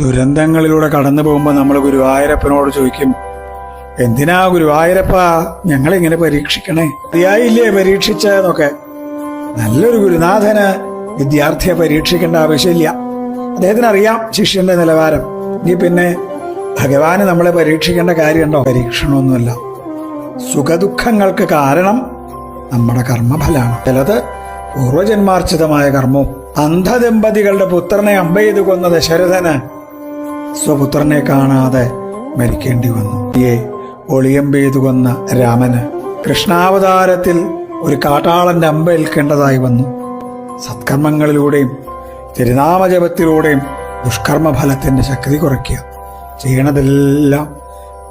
ദുരന്തങ്ങളിലൂടെ കടന്നു പോകുമ്പോൾ നമ്മൾ ഗുരുവായൂരപ്പനോട് ചോദിക്കും എന്തിനാ ഗുരുവായൂരപ്പ ഞങ്ങളിങ്ങനെ പരീക്ഷിക്കണേ? മതിയായില്ലേ പരീക്ഷിച്ചതെന്നൊക്കെ നല്ലൊരു ഗുരുനാഥന് വിദ്യാർത്ഥിയെ പരീക്ഷിക്കേണ്ട ആവശ്യമില്ല. അദ്ദേഹത്തിന് അറിയാം ശിഷ്യന്റെ നിലവാരം. ഇനി പിന്നെ ഭഗവാന് നമ്മളെ പരീക്ഷിക്കേണ്ട കാര്യമുണ്ടോ? പരീക്ഷണമൊന്നുമല്ല. സുഖദുഃഖങ്ങൾക്ക് കാരണം നമ്മുടെ കർമ്മഫലമാണ്. ചിലത് പൂർവജന്മാർജിതമായ കർമ്മവും. അന്ധദമ്പതികളുടെ പുത്രനെ അമ്പ ചെയ്ത് കൊന്ന ദശരഥന് സ്വപുത്രനെ കാണാതെ മരിക്കേണ്ടി വന്നു. ഈ ഒളിയം പെയ്തു കൊന്ന രാമന് കൃഷ്ണാവതാരത്തിൽ ഒരു കാട്ടാളന്റെ അമ്പ ഏൽക്കേണ്ടതായി വന്നു. സത്കർമ്മങ്ങളിലൂടെയും തിരുനാമജപത്തിലൂടെയും ദുഷ്കർമ്മഫലത്തിന്റെ ശക്തി കുറയ്ക്കുക. ചെയ്യണതെല്ലാം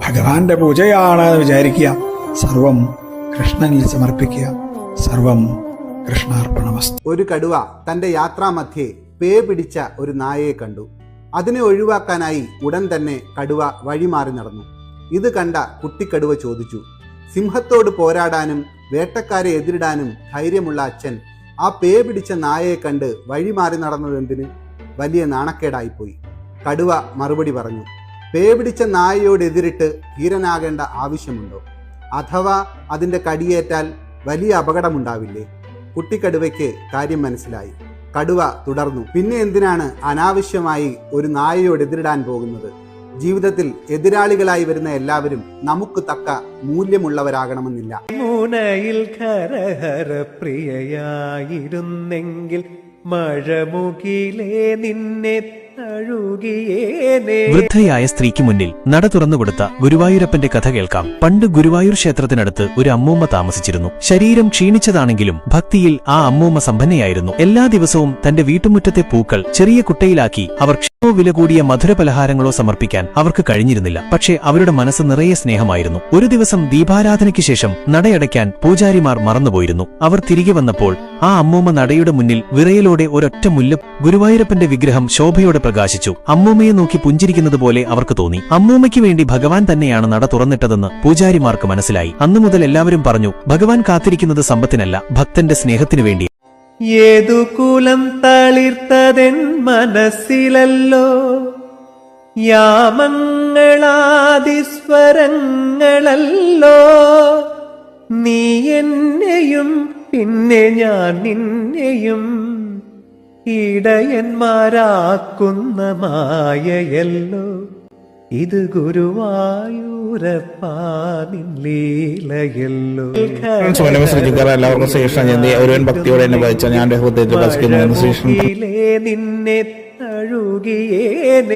ഭഗവാന്റെ പൂജയാണ് എന്ന് വിചാരിക്കുക. സർവം കൃഷ്ണനിൽ സമർപ്പിക്കുക. സർവം കൃഷ്ണാർപ്പണമസ്തു. ഒരു കടുവ തന്റെ യാത്രാമധ്യേ പേ പിടിച്ച ഒരു നായയെ കണ്ടു. അതിനെ ഒഴിവാക്കാനായി ഉടൻ തന്നെ കടുവ വഴിമാറി നടന്നു. ഇത് കണ്ട കുട്ടിക്കടുവ ചോദിച്ചു സിംഹത്തോട് പോരാടാനും വേട്ടക്കാരെ എതിരിടാനും ധൈര്യമുള്ള അച്ഛൻ ആ പേ പിടിച്ച നായയെ കണ്ട് വഴിമാറി നടന്നതെന്തിന് വലിയ നാണക്കേടായിപ്പോയി. കടുവ മറുപടി പറഞ്ഞു പേ പിടിച്ച നായയോട് എതിരിട്ട് ധീരനാകേണ്ട ആവശ്യമുണ്ടോ? അഥവാ അതിന്റെ കടിയേറ്റാൽ വലിയ അപകടമുണ്ടാവില്ലേ? കുട്ടിക്കടുവയ്ക്ക് കാര്യം മനസ്സിലായി. കടുവ തുടർന്നു. പിന്നെ എന്തിനാണ് അനാവശ്യമായി ഒരു നായയോട് എതിരിടാൻ പോകുന്നത്? ജീവിതത്തിൽ എതിരാളികളായി വരുന്ന എല്ലാവരും നമുക്ക് തക്ക മൂല്യമുള്ളവരാകണമെന്നില്ല. മൂനയിൽ പ്രിയയായിരുന്നെങ്കിൽ മഴമുകിലേ നിന്നെ വൃദ്ധയായ സ്ത്രീക്ക് മുന്നിൽ നട തുറന്നുകൊടുത്ത ഗുരുവായൂരപ്പന്റെ കഥ കേൾക്കാം. പണ്ട് ഗുരുവായൂർ ക്ഷേത്രത്തിനടുത്ത് ഒരു അമ്മൂമ്മ താമസിച്ചിരുന്നു. ശരീരം ക്ഷീണിച്ചതാണെങ്കിലും ഭക്തിയിൽ ആ അമ്മൂമ്മ സമ്പന്നയായിരുന്നു. എല്ലാ ദിവസവും തന്റെ വീട്ടുമുറ്റത്തെ പൂക്കൾ ചെറിയ കുട്ടയിലാക്കി അവർ ക്ഷമോ വില കൂടിയ മധുര പലഹാരങ്ങളോ സമർപ്പിക്കാൻ അവർക്ക് കഴിഞ്ഞിരുന്നില്ല. പക്ഷേ അവരുടെ മനസ്സ് നിറയെ സ്നേഹമായിരുന്നു. ഒരു ദിവസം ദീപാരാധനയ്ക്ക് ശേഷം നടയടയ്ക്കാൻ പൂജാരിമാർ മറന്നുപോയിരുന്നു. അവർ തിരികെ വന്നപ്പോൾ ആ അമ്മൂമ്മ നടയുടെ മുന്നിൽ വിറയലോടെ ഒരൊറ്റ മുല്ല ഗുരുവായൂരപ്പന്റെ വിഗ്രഹം ശോഭയോടെ പ്രകാശിച്ചു. അമ്മൂമ്മയെ നോക്കി പുഞ്ചിരിക്കുന്നത് പോലെ അവർക്ക് തോന്നി. അമ്മൂമ്മയ്ക്ക് വേണ്ടി ഭഗവാൻ തന്നെയാണ് നട തുറന്നിട്ടതെന്ന് പൂജാരിമാർക്ക് മനസ്സിലായി. അന്നു മുതൽ എല്ലാവരും പറഞ്ഞു ഭഗവാൻ കാത്തിരിക്കുന്നത് സമ്പത്തിനല്ല ഭക്തന്റെ സ്നേഹത്തിനു വേണ്ടി ഏതു കുലം തളിർത്തതെൻ മനസ്സിലല്ലോ. യാമങ്ങളാദിസ്വരങ്ങളല്ലോ നീ എന്നെയും പിന്നെ ഞാൻ നിന്നെയും ഇടയന്മാരാക്കുന്ന മായയല്ലോ. ഇത് ഗുരുവായൂരപ്പാനിൻ ലീലയല്ലോ. സോനമ ശ്രദ്ധിക്കാറ് എല്ലാവർക്കും ശ്രീകൃഷ്ണ ജയന്തി ഒരുവൻ ഭക്തിയോടെ എന്നെ ഭജിച്ച ഞാൻ ഹൃദയത്തിൽ ശ്രീകൃഷ്ണൻ നിന്നെ തഴുകിയേനെ.